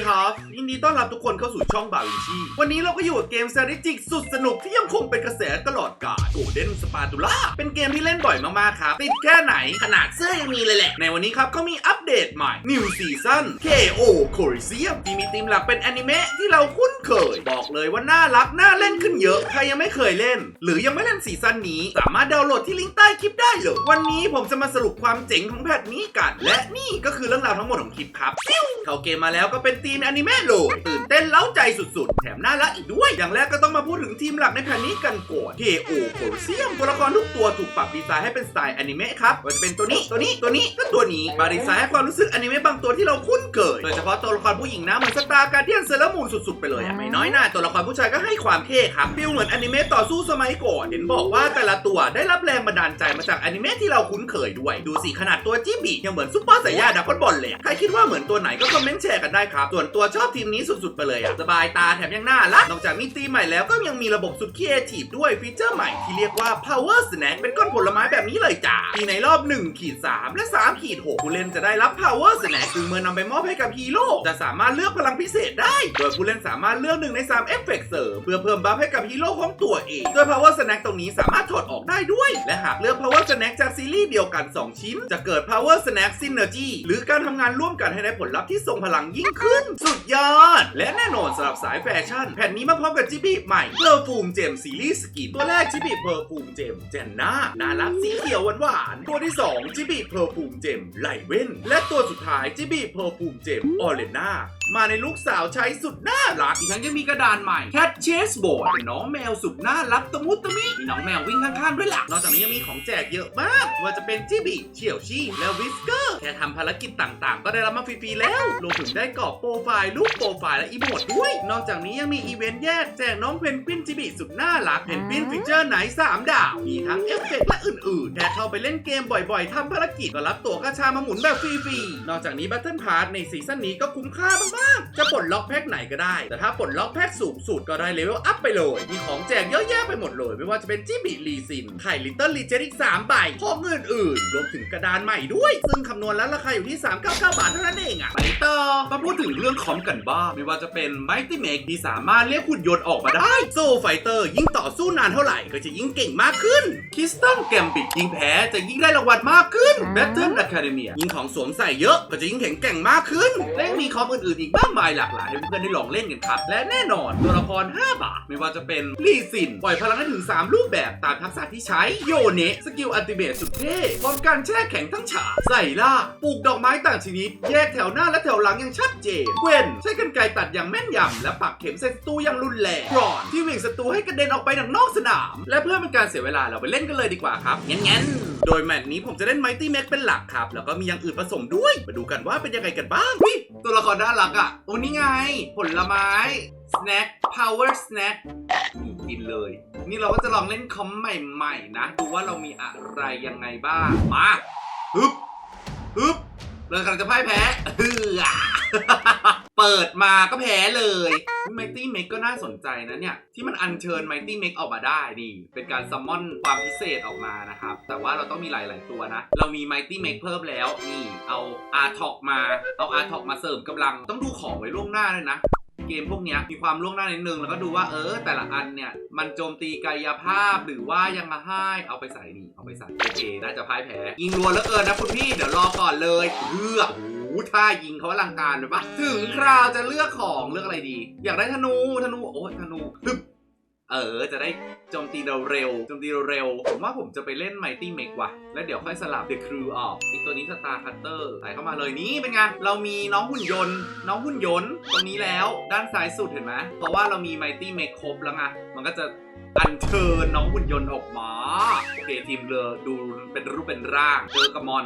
ดีครับยินดีต้อนรับทุกคนเข้าสู่ช่องบาวิชีวันนี้เราก็อยู่กับเกม strategic สุดสนุกที่ยังคงเป็นกระแสตลอดกาล Golden Spatula เป็นเกมที่เล่นบ่อยมากๆครับ ติดแค่ไหนขนาดเสื้อยังมีเลยแหละ ในวันนี้ครับเขามีอัปเดตใหม่ New Season KO Coliseum ที่มีธีมหลักเป็นแอนิเมะที่เราคุ้นเคย บอกเลยว่าน่ารักน่าเล่นขึ้นเยอะ ใครยังไม่เคยเล่น หรือยังไม่เล่นซีซั่นนี้ สามารถดาวน์โหลดที่ลิงก์ใต้คลิปได้เลยวันนี้ผมจะมาสรุปความเจ๋งของแพทนี้กัน และนี่ก็คือเรื่องราวทั้งหมดของคลิปครับเข้าเกมมาแล้วก็เป็นทีมอนิเมะเลยตื่นเต้นเล้าใจสุดๆ แถมน่ารักอีกด้วย อย่างแรกก็ต้องมาพูดถึงทีมหลักในแผ่นนี้กันก่อน KO Coliseum ตัวละครทุกตัวถูกปรับดีไซน์ให้เป็นสไตล์อนิเมะครับว่าจะเป็นตัวนี้ตัวนี้ตัวนี้ก็ตัวนี้มาดีไซน์ให้ความรู้สึกอนิเมะบางตัวที่เราคุ้นเคยโดยเฉพาะตัวละครผู้หญิงนะเหมือนสตาร์การเดียนเซเลมูนสุดๆไปเลยอะไม่น้อยหน้าตัวละครผู้ชายก็ให้ความเท่ครับฟีลเหมือนอนิเมะต่อสู้สมัยก่อนเห็นบอกว่าแต่ละตัวได้รับแรงบันดาลใจมาจากอนิเมะที่เราคุ้นเคยด้วยดูสิขนาดตัวจิบิยังเหมือนซุปเปอร์สายยาดักบอลเลยใครคิดว่าเหมือนตัวไหนก็คอมเมนต์แชร์กันได้ครับส่วนตัวชอบทีมนี้สุดๆ ไปเลยอะสบายตาแถมยังน่ารัก นอกจากมีตีมใหม่แล้วก็ยังมีระบบสุดครีเอทีฟด้วยฟีเจอร์ใหม่ที่เรียกว่า power snack เป็นก้อนผลไม้แบบนี้เลยจ้าที่ในรอบ1ขีด3และ3ขีด6ผู้เล่นจะได้รับ power snack ซึ่งเมื่อนำไปมอบให้กับฮีโร่จะสามารถเลือกพลังพิเศษได้ โดยผู้เล่นสามารถเลือกหนึ่งใน3เอฟเฟกต์เสริมเพื่อเพิ่มบัฟให้กับฮีโร่ของตัวเองโดย power snack ตรงนี้สามารถถอดออกได้ด้วย และหากเลือก power snack จากซีรีส์เดียวกัน 2 ชิ้น จะเกิด power snack synergy หรือการทำงานร่วมกันให้ได้ผลลัพธ์ที่ทรงพลังยิ่งขึ้นสุดยอด และแน่นอนสำหรับสายแฟชั่น แผ่นนี้มาพร้อมกับจิบิใหม่เพอร์ฟูมเจมซีรีส์สกินตัวแรกจิบิเพอร์ฟูมเจมเจนน่าน่ารักสีเขียวหวานๆตัวที่ 2จิบิเพอร์ฟูมเจมไลเว่นและตัวสุดท้ายจิบิเพอร์ฟูมเจมออเรน่า มาในลูกสาวใช้สุดน่ารัก อีกทั้งยังมีกระดานใหม่ Cat Chase Board เป็นน้องแมวสุดน่ารักตะมุตะมิมีน้องแมววิ่งข้างๆด้วยล่ะ นอกจากนี้ยังมีของแจกเยอะมาก ว่าจะเป็นจิบิเฉียวชี่และวิสเกอร์แค่ทำภารกิจต่างๆ ก็ได้รับมาฟรีๆแล้วรวมถึงได้กรอบโปรไฟล์รูปโปรไฟล์และอีโมดด้วย นอกจากนี้ยังมีอีเวนต์แยกแจกน้องเพนกวินจิบิสุดน่ารักเพนกวินฟีเจอร์ไหน3ดาวมีทั้งเอฟเฟกต์และอื่นๆแค่เข้าไปเล่นเกมบ่อยๆทำภารกิจก็รับตั๋วกระชามาหมุนแบบฟรีๆนอกจากนี้บัตเทิลพาร์ในซีซั่นนี้ก็คุ้มค่ามากๆจะปลดล็อกแพ็คไหนก็ได้ แต่ถ้าปลดล็อกแพ็คสูงสุดก็ได้เลเวลอัพไปเลย มีของแจกเยอะแยะไปหมดเลย ไม่ว่าจะเป็นจิบิลีซิน ไข่ลิตเติ้ลลีเจนอีก3ใบของอื่น รวมถึงกระดานใหม่ด้วย ซึ่งคำนวณแล้วราคาอยู่ที่ 399 บาทเท่านั้นเองอะไปต่อมาพูดถึงเรื่องคอมกันบ้าง ไม่ว่าจะเป็น Mighty Make ที่สามารถเรียกหุ่นยนต์ออกมาได้ โซไฟเตอร์ยิ่งต่อสู้นานเท่าไหร่ก็จะยิ่งเก่งมากขึ้น คิสตันแกมบิดยิ่งแพ้จะยิ่งได้รางวัลมากขึ้น Battle Academia ยิ่งของสวมใส่เยอะก็จะยิ่งแข็งแกร่งมากขึ้นและมีคอมอื่นๆอีกมากมายหลากหลายให้เพื่อนๆได้ลองเล่นกันครับ และแน่นอนตัวละคร 5 บาท ไม่ว่าจะเป็นลีซินปล่อยพลังได้ถึง 3 รูปแบบตามทักษะที่ใช้โยเนะสกิลอัลติเมทสุดเท่พร้อมการแช่แข็งทั้งฉากใส่ล่าปลูกดอกไม้ต่างชนิด แยกแถวหน้าและแถวหลังอย่างชัดเจนเกวนใช้กรรไกรตัดอย่างแม่นยำและปักเข็มใส่ศัตรูอย่างรุนแรงกรอนที่เหวิ่งศัตรูให้กระเด็นออกไปดังนอกสนาม และเพื่อเป็นการเสียเวลาเราไปเล่นกันเลยดีกว่าครับงั้นๆโดยแมตช์นี้ผมจะเล่น Mighty Mac เป็นหลักครับ แล้วก็มีอย่างอื่นผสมด้วย มาดูกันว่าเป็นยังไงกันบ้างวิตัวละครน่ารักอะ โอ้นี่ไง ผลไม้ snack power snack กินเลย นี่เราก็จะลองเล่นคอมใหม่ๆนะ ดูว่าเรามีอะไรยังไงบ้าง มาฮึบฮึบเรากำลังจะพ่ายแพ้เฮือ เปิดมาก็แพ้เลยไมตี้เมกก็น่าสนใจนะเนี่ย ที่มันอัญเชิญไมตี้เมกออกมาได้นี่ เป็นการซัมมอนความพิเศษออกมานะครับ แต่ว่าเราต้องมีหลาย ๆ ตัวนะ เรามีไมตี้เมกเพิ่มแล้ว นี่เอาอาร์ท็อกมา เอาอาร์ท็อกมาเสริมกำลัง ต้องดูของไว้ล่วงหน้าเลยนะเกมพวกเนี้ยมีความล่วงหน้านิดนึง แล้วก็ดูว่าเออ แต่ละอันเนี่ย มันโจมตีกายภาพหรือว่ายังมาให้เอาไปใส่นี่เอาไปใส่โอเคน่าจะพ่ายแพ้ยิงรัวเหลือเกินนะคุณพี่เดี๋ยวรอก่อนเลยเพื่อโอ้โห ท่ายิงเขาอลังการเลยปะถึงคราวจะเลือกของเลือกอะไรดี อยากได้ธนูธนูโอ้ธนูฮึบเออ จะได้โจมตีเร็วๆโจมตีเร็วๆผมว่าผมจะไปเล่น Mighty Make ว่ะ แล้วเดี๋ยวค่อยสลับ The Crew ออกอีกตัวนี้สตาร์คัตเตอร์ใส่เข้ามาเลยนี่เป็นไง เรามีน้องหุ่นยนต์ น้องหุ่นยนต์ตรงนี้แล้วด้านซ้ายสุดเห็นไหมเพราะว่าเรามี Mighty Make ครบแล้วไงมันก็จะอัญเชิญน้องหุ่นยนต์ออกมาโอเคทีมเรือดูเป็นรูปเป็นร่างเจอกระมอน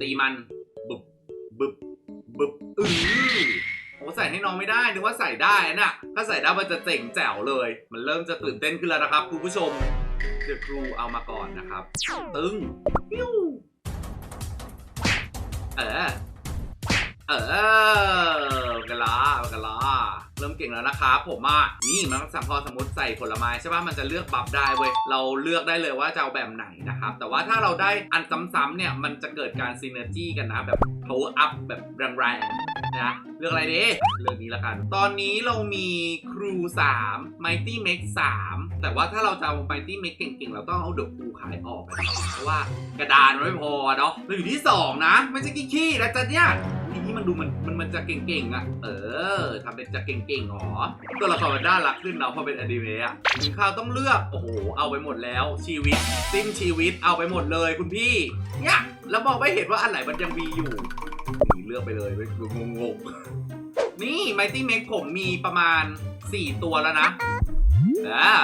ตีมัน บึบอือโอ้ใส่ให้น้องไม่ได้นึกว่าใส่ได้น่ะ ถ้าใส่ได้มันจะเจ๋งแจ๋วเลย มันเริ่มจะตื่นเต้นขึ้นแล้วนะครับคุณผู้ชมเดี๋ยวครูเอามาก่อนนะครับ ตึงปิ้วเออเออกะลากะลา เริ่มเก่งแล้วนะคะ ผมอะนี่มันสัมพอสมมติใส่ผลไม้ใช่ป่ะมันจะเลือกบัฟได้เว้ยเราเลือกได้เลยว่าจะเอาแบบไหนนะครับ แต่ว่าถ้าเราได้อันซ้ำๆเนี่ยมันจะเกิดการซีเนอร์จี้กันนะแบบ power up แบบแรงๆ นะเลือกอะไรดีเลือกนี้ละกัน ตอนนี้เรามีครู 3 Mighty Max 3แต่ว่าถ้าเราจะเอา Mighty Max เก่งๆ เราต้องเอาเดอะครูขายออกนะเพราะว่ากระดานมันไม่พอเนาะเราอยู่ที่ 2 นะ ไม่ใช่ขี้ๆนะจ๊ะเนี่ยนี่มันดูมันมันมันจะเก่งๆอะ เออทำเป็นจะเก่งๆหรอ ตัวละครมันน่ารักขึ้นเนาะพอเป็นอนิเมะอะถึงข่าวต้องเลือก โอ้โห เอาไปหมดแล้ว ชีวิต สิ้นชีวิตเอาไปหมดเลยคุณพี่เนี่ยแล้วมองไม่เห็นว่าอันไหนมันยังมีอยู่ ลือกไปเลยไม่งงงๆนี่ Mighty m a k ผมมีประมาณ 4 ตัวแล้วนะอ่า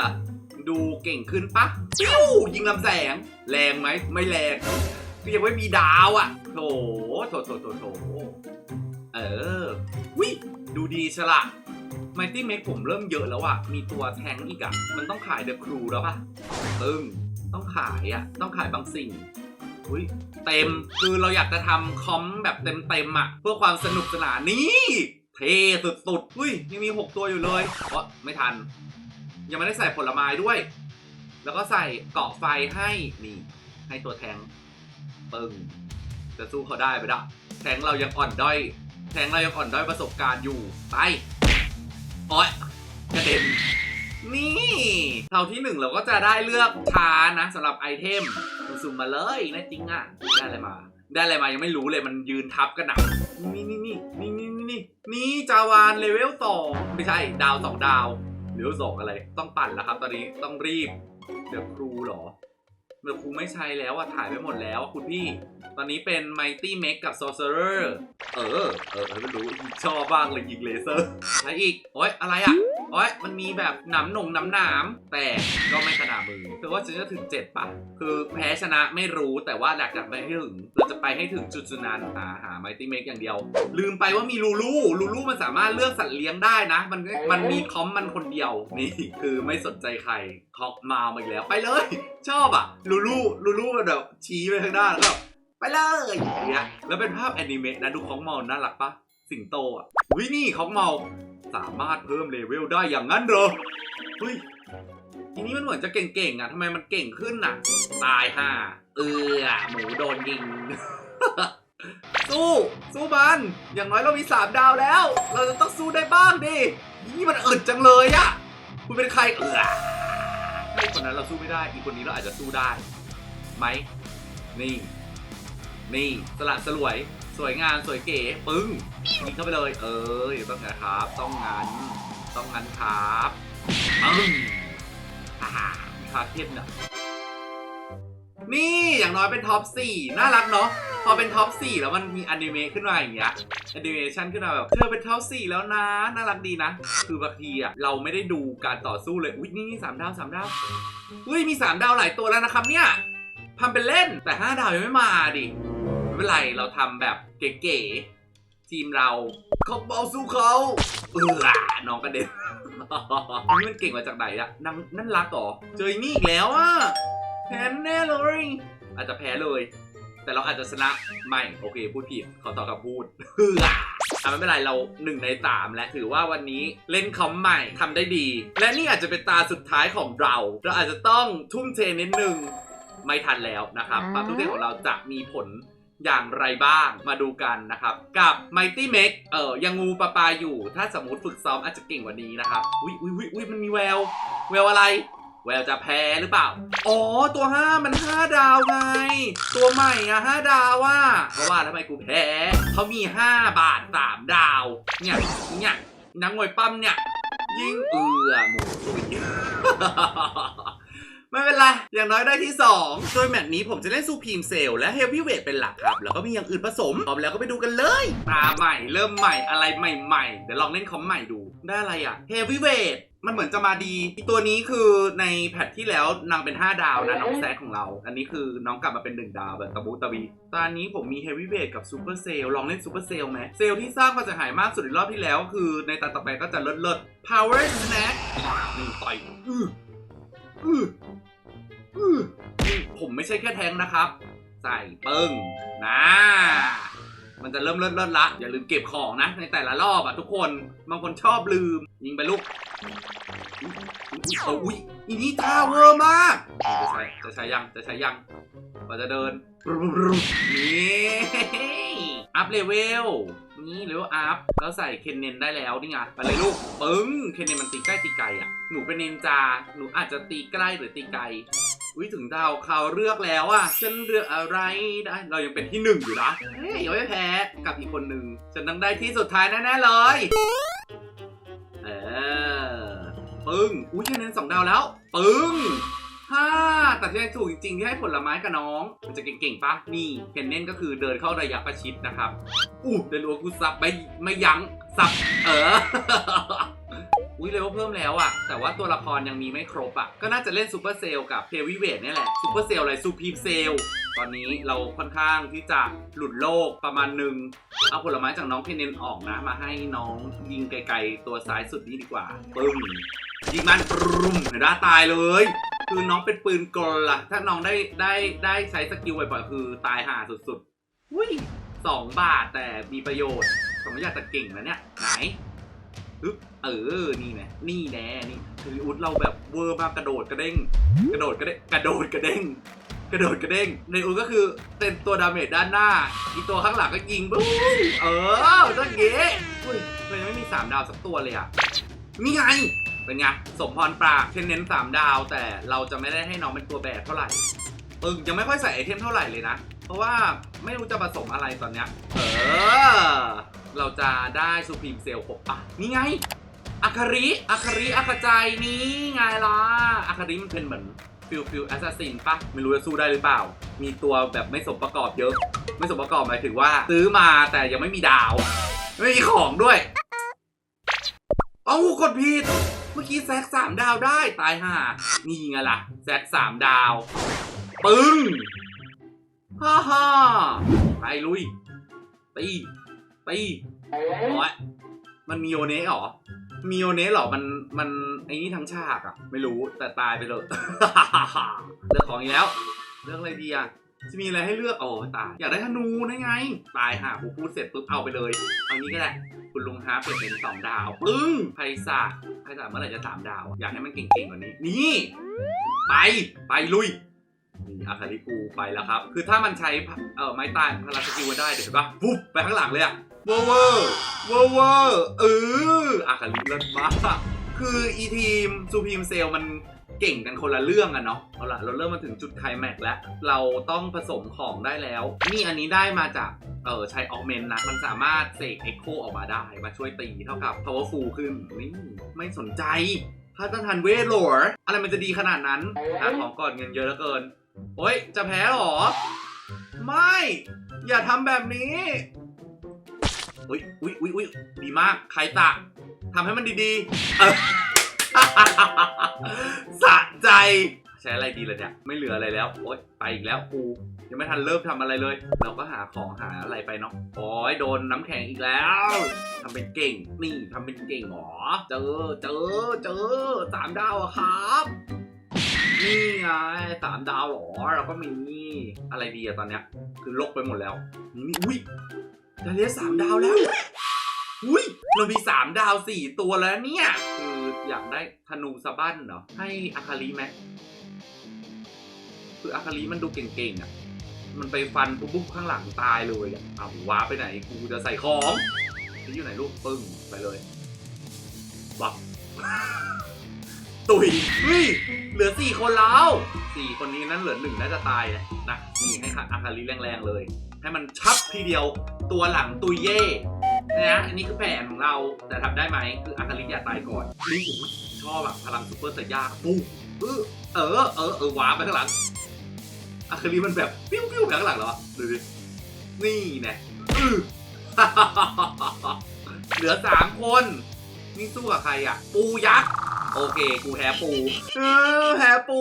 ดูเก่งขึ้นปะปิ้วยิงลำแสง แรงไหม ไม่แรงก็ยังไม่มีดาวอะ่ะโถโถโถโถโถเออวิดูดีฉละ Mighty m a k ผมเริ่มเยอะแล้วอะมีตัวแทงอีกอะมันต้องขายเดอะครูแล้วปะตึงต้องขายอะต้องขายบางสิ่งอุ้ย เต็มคือเราอยากจะทำคอมแบบเต็มๆอะเพื่อความสนุกสนานนี่เท่สุดๆอุ้ยยังมี 6 ตัวอยู่เลยเพราะไม่ทัน ยังไม่ได้ใส่ผลไม้ด้วย แล้วก็ใส่เกาะไฟให้นี่ ให้ตัวแทงปึ้งจะสู้เขาได้ไหมล่ะแทงเรายังอ่อนด้อย แทงเรายังอ่อนด้อยประสบการณ์อยู่ไปโอ้ยกระเด็น นี่เราที่หนึ่งเราก็จะได้เลือกชานะสำหรับไอเทมสุ่มมาเลยนะจริงอะ ได้อะไรมา ได้อะไรมายังไม่รู้เลยมันยืนทับกันหนักนี่นี่นี่นี่นี่นี่นี่จาวานเลเวลสองไม่ใช่ ดาวสองดาวเลเวลสองอะไร ต้องปั่นแล้วครับ ตอนนี้ต้องรีบเดี๋ยวครูหรอ เดี๋ยวครูไม่ใช้แล้วอะถ่ายไปหมดแล้วคุณพี่ ตอนนี้เป็น Mighty m a k กับ Sorcerer เออ เออให้มันรู้ชอบบ้างเลยยิงเลเซอร์อะไรอีก โอ๊ย อะไรอะโอ๊ย มันมีแบบหนำหนงหนำหนามแต่ก็ไม่ขนาดมือคือว่าฉันจะถึง7ปะคือแพ้ชนะไม่รู้แต่ว่าอยากจะไปให้ถึง เราจะไปให้ถึงจุดจุดนั้นหาหา Mighty m a k อย่างเดียว ลืมไปว่ามีลูลูลูลูมันสามารถเลือกสัตว์เลี้ยงได้นะ มันมันมีคอมมันคนเดียว นี่คือไม่สนใจใครคอกมามาอีกแล้วไปเลย ชอบอะลูลูลูลูมันแบบชี้ไปข้างหน้าแล้วก็ไปเลยอย่างเงี้ยแล้วเป็นภาพแอนิเมะนะดูของเมาน่ารักปะสิงโตอะวินี่ของเมาสามารถเพิ่มเลเวลได้อย่างนั้นเหรอเฮ้ยทีนี้มันเหมือนจะเก่งๆอะทำไมมันเก่งขึ้นน่ะ ตายห่าเออหมูโดนยิง สู้ สู้มัน อย่างน้อยเรามีสามดาวแล้ว เราจะต้องสู้ได้บ้างดิ นี่มันอึดจังเลยอะคุณเป็นใครเออ ให้คนนั้นเราสู้ไม่ได้ อีกคนนี้เราอาจจะสู้ได้ไหมนี่ นี่สละสลวย สวยงามสวยเก๋ปึ้งยิงเข้าไปเลย เออต้องไงครับ ต้องงั้น ต้องงั้นครับปึ้งอ่ามีคาเทนเนี่ยนี่อย่างน้อยเป็นท็อป 4 น่ารักเนาะ อเป็นท็อป4แล้วมันมีอนิเมะขึ้นมาอย่างเงี้ยแอนิเมชันขึ้นมาแบบเธอเป็นท็อป4แล้วนะน่ารักดีนะ คือบางทีอะเราไม่ได้ดูการต่อสู้เลยอุ้ยนี่สามดาวสามดาวอุ้ยมี3ดาวหลายตัวแล้วนะครับเนี่ยทำเป็นเล่นแต่5ดาวยังไม่มาดิไม่เป็นไรเราทำแบบเก๋ๆทีมเราเขาเบาสู้เขาเออน้องกระเด็นนี่มันเก่งมาจากไหนอะนั่นนั่นรักเหรอเจอนี่อีกแล้วอะแพ้แน่เลยอาจจะแพ้เลย แต่เราอาจจะชนะไม่โอเคพูดผิดขอต่อคำพูดเฮืออะไม่เป็นไรเราหนึ่งในสามและถือว่าวันนี้เล่นคอมใหม่ทำได้ดี และนี่อาจจะเป็นตาสุดท้ายของเรา เราอาจจะต้องทุ่มเทนิดนึงไม่ทันแล้วนะครับความทุ่มเทของเราจะมีผลอย่างไรบ้างมาดูกันนะครับ กับ Mighty m a k เออยังงูปลาปลาอยู่ ถ้าสมมติฝึกซ้อมอาจจะเก่งกว่านี้นะครับ อุ้ยอุ้ยอุ้ยอุ้ยมันมีแวว แววอะไร แววจะแพ้หรือเปล่า อ๋อ ตัว 5 มัน 5 ดาวไง ตัวใหม่อะ5ดาวว่าเพราะว่าทำไมกูแพ้ เขามี 5 บาท 3 ดาว เนี่ย เนี่ยนังมวยปั้มเนี่ย ยิ่งเอือหมูตุยไม่เป็นไร อย่างน้อยได้ที่ 2 โดยแมตช์นี้ผมจะเล่นซูพีมเซลและเฮฟวี่เวทเป็นหลักครับ แล้วก็มีอย่างอื่นผสมพร้อมแล้วก็ไปดูกันเลย ตาใหม่ เริ่มใหม่ อะไรใหม่ๆ เดี๋ยวลองเล่นคอมใหม่ดู ได้อะไรอะ เฮฟวี่เวท มันเหมือนจะมาดีอีตัวนี้คือในแพทที่แล้วนางเป็น 5 ดาวนะน้องแซดของเรา อันนี้คือน้องกลับมาเป็น 1 ดาวแบบตะบุตะวีตอนนี้ผมมีเฮฟวี่เวทกับซูเปอร์เซลลองเล่นซูเปอร์เซลไหมเซลที่สร้างความเสียหายมากสุดในรอบที่แล้ว คือในตาต่อไปก็จะเลิศเลิศ power snack นี่ต่อยอื้ออื้ออื้อนี่ผมไม่ใช่แค่แทงค์นะครับ ใส่ปึ้งนะ มันจะเริ่มเลิศเลิศละ อย่าลืมเก็บของนะ ในแต่ละรอบอะทุกคน บางคนชอบลืม ยิงไปลูกเอาอุ้ยอีนี่ท่าเวอร์มาก จะใช้จะใช้ยัง จะใช้ยังเราจะเดินนี่ อัพเลเวลนี่เลเวลอัพแล้วใส่เคนเนนได้แล้วนี่ไงไปเลยลูกปึ้งเคนเนนมันตีใกล้ตีไกลอะหนูเป็นเนนจา หนูอาจจะตีใกล้หรือตีไกลอุ้ยถึงดาวเขาเลือกแล้วอะฉันเลือกอะไรได้ เรายังเป็นที่หนึ่งอยู่นะเฮ้ยยังไม่แพ้กับอีกคนหนึ่งฉันต้องได้ที่สุดท้ายแน่ๆเลยเออปึ้งอุ้ยเคนเนนสองดาวแล้ว ปึ้ง ฮ่าแต่ที่ให้ถูกจริงๆที่ให้ผลไม้กับน้อง มันจะเก่งๆปะนี่เคนเน่นก็คือเดินเข้าระยะประชิดนะครับอู้เดินรัวกูซับไม่ไม่ยั้งซับเอออุ้ยเลเวลเพิ่มแล้วอะแต่ว่าตัวละครยังมีไม่ครบอะก็น่าจะเล่นซูเปอร์เซลกับเฮวีเวทนี่แหละซูเปอร์เซลอะไรซูพีเซลตอนนี้เราค่อนข้างที่จะหลุดโลกประมาณหนึ่งเอาผลไม้จากน้องเคนเนนออกนะ มาให้น้องยิงไกลๆตัวซ้ายสุดนี้ดีกว่าปึ้มยิงมันปรุมเดี๋ยวด้าตายเลย คือน้องเป็นปืนกลล่ะ ถ้าน้องได้ได้ได้ใช้สกิลบ่อยๆคือตายห่าสุดๆอุ้ยสองบาทแต่มีประโยชน์ผมไม่อยากจะเก่งนะเนี่ย ไหนปึ๊บเออ นี่แน่นี่แน่นี่คืออุดเราแบบเวอร์มากกระโดดกระเด้ง กระโดดกระเด้งกระโดดกระเด้งกระโดดกระเด้งในอุดก็คือเป็นตัวดาเมจด้านหน้า อีตัวข้างหลังก็ยิงปุ๊บเออตั้งเงี้อุ้ยเรายังไม่มีสามดาวสักตัวเลยอะนี่ไง เป็นไง สมพรปรากเช่นเน้น3ดาว แต่เราจะไม่ได้ให้น้องเป็นตัวแบกเท่าไหร่ปึงยังไม่ค่อยใส่ไอเทมเท่าไหร่เลยนะ เพราะว่าไม่รู้จะผสมอะไรตอนเนี้ย เออ เราจะได้ซูพรีมเซลครบปะนี่ไงอาคาริอาคาริอาคาใจนี่ไงล่ะอาคาริมันเป็นเหมือนฟิลฟิลแอสซัสซินปะไม่รู้จะสู้ได้หรือเปล่า มีตัวแบบไม่สมประกอบเยอะ ไม่สมประกอบหมายถึงว่าซื้อมาแต่ยังไม่มีดาว ไม่มีของด้วย เอ้ากดผิด มื่อกี้แซกสามดาวได้ตายห่านี่ไงล่ะ แซกสามดาว ปึ้ง ฮ่าฮ่าไปลุย ตี ตีโอ้ยมันมีโอเนะหรอ มีโอเนะหรอ มัน มันไอ้นี่ทั้งฉากอะไม่รู้ แต่ตายไปเลย เลือกของอีกแล้ว เลือกอะไรดีอะจะมีอะไรให้เลือก โอ้ตาย อยากได้ธนูนะไง ตายห่ากูพูดเสร็จปุ๊บเอาไปเลย เอานี้ก็ได้ คุณลุงฮาร์ปเปลี่ยนเป็นสองดาว ปึ้งไพศาจไพศาจเมื่อไหร่จะสามดาวอะอยากให้มันเก่งๆกว่านี้ นี่ ไป ไปลุยนี่อาคาริกูไปแล้วครับ คือถ้ามันใช้เอ่อไม้ตายพลังสกิลได้เดี๋ยวเห็นปะปุ๊บไปข้างหลังเลยอะเวอร์เวอร์เวอร์เวอร์เอออาคาริเลิศมากคืออีทีมซูพีมเซลมัน เก่งกันคนละเรื่องอะเนาะเอาละเราเริ่มมาถึงจุดไคลแม็กซ์แล้ว เราต้องผสมของได้แล้ว นี่อันนี้ได้มาจากเออใช้ออกเมนนะ มันสามารถเสกเอ็กโคออกมาได้มาช่วยตีเท่ากับ powerful ขึ้นนี่ไม่สนใจถ้าต้านทานเวทโหลรอะไรมันจะดีขนาดนั้นหาของก่อนเงินเยอะเหลือเกิน โอ๊ยจะแพ้เหรอ ไม่ อย่าทำแบบนี้ อุ้ยอุ้ยอุ้ยอุ้ยดีมาก ใครตะทำให้มันดีๆเออ สะใจ ใช้อะไรดีล่ะเนี่ย ไม่เหลืออะไรแล้ว โอ๊ยไปอีกแล้วกูยังไม่ทันเริ่มทำอะไรเลย เราก็หาของหาอะไรไปเนาะโอ๊ยโดนน้ำแข็งอีกแล้วทำเป็นเก่ง นี่ทำเป็นเก่งหรอ เจอเจอเจอสามดาวอะครับนี่ไงสามดาวหรอเราก็มีอะไรดีอะตอนเนี้ย คือลกไปหมดแล้วนี่อุ้ยดาเลียสามดาวแล้วอุ้ยเรามีสามดาวสี่ตัวแล้วเนี่ย อยากได้ธนูสะบั้นเหรอ ให้อาคาริไหมคืออาคาริมันดูเก่งๆอะ มันไปฟันปุ๊บข้างหลังตายเลยอะเอาว้าไปไหนกูจะใส่ของนี่อยู่ไหนลูกปึ้งไปเลยบักตุยเฮ้ยเหลือสี่คนแล้วสี่คนนี้นั้นเหลือหนึ่งน่าจะตายนะนี่ให้อาคาริแรงๆเลย ให้มันชับทีเดียวตัวหลังตุยเย่ นะอันนี้คือแผนของเราแต่ทำได้ไหมคืออาคาริอย่าตายก่อนนี่ผมชอบแบบพลังซูเปอร์สยาปุ๊บเออเออเออเออว้าไปข้างหลังอาคาริมันแบบปิ้วปิ้วไปข้างหลังเหรอดูดินี่น่อื้อเหลือสามคนนี่สู้กับใครอะ ปูยักษ์ โอเค กูแพ้ปูเออแพ้ปู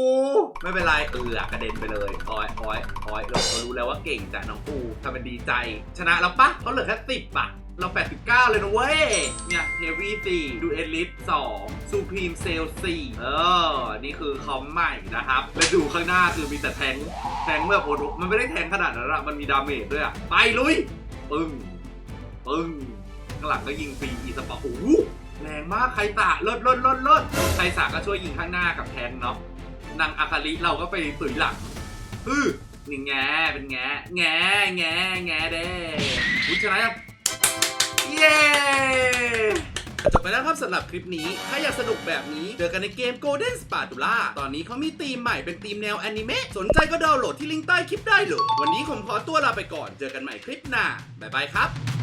ไม่เป็นไรเออกระเด็นไปเลยออยออยออยเราเรารู้แล้วว่าเก่งจากน้องปูทำเป็นดีใจ ชนะแล้วปะเขาเหลือแค่สิบปะเรา 89 เลยนะเว้ย เนี่ย เฮฟวี่สี่ดูเอลิสสองซูพรีมเซลสี่เออ นี่คือคอมใหม่นะครับแล้วดูข้างหน้าคือมีแต่แทง แทงค์แบบโอ้มันไม่ได้แทงขนาดนั้นอะมันมีดาเมจด้วยอะไปลุย ปึ้ง ปึ้ง ข้างหลังก็ยิงฟรีอีสปอร์ตโอ้ แรงมากใครตะเลิศเลิศเลิศเลิศใครสาก็ช่วยยิงข้างหน้ากับแทนเนาะนางอาคาริเราก็ไปตุ๋ยหลังอือนี่แงเป็นแงแงแงแงเด้อุ้ยชนะยังเย้จบไปแล้วครับสำหรับคลิปนี้ ถ้าอยากสนุกแบบนี้ เจอกันในเกม Golden Spatula ตอนนี้เขามีธีมใหม่เป็นธีมแนวแอนิเมะ สนใจก็ดาวน์โหลดที่ลิงก์ใต้คลิปได้เลย วันนี้ผมขอตัวลาไปก่อน เจอกันใหม่คลิปหน้า บ๊ายบายครับ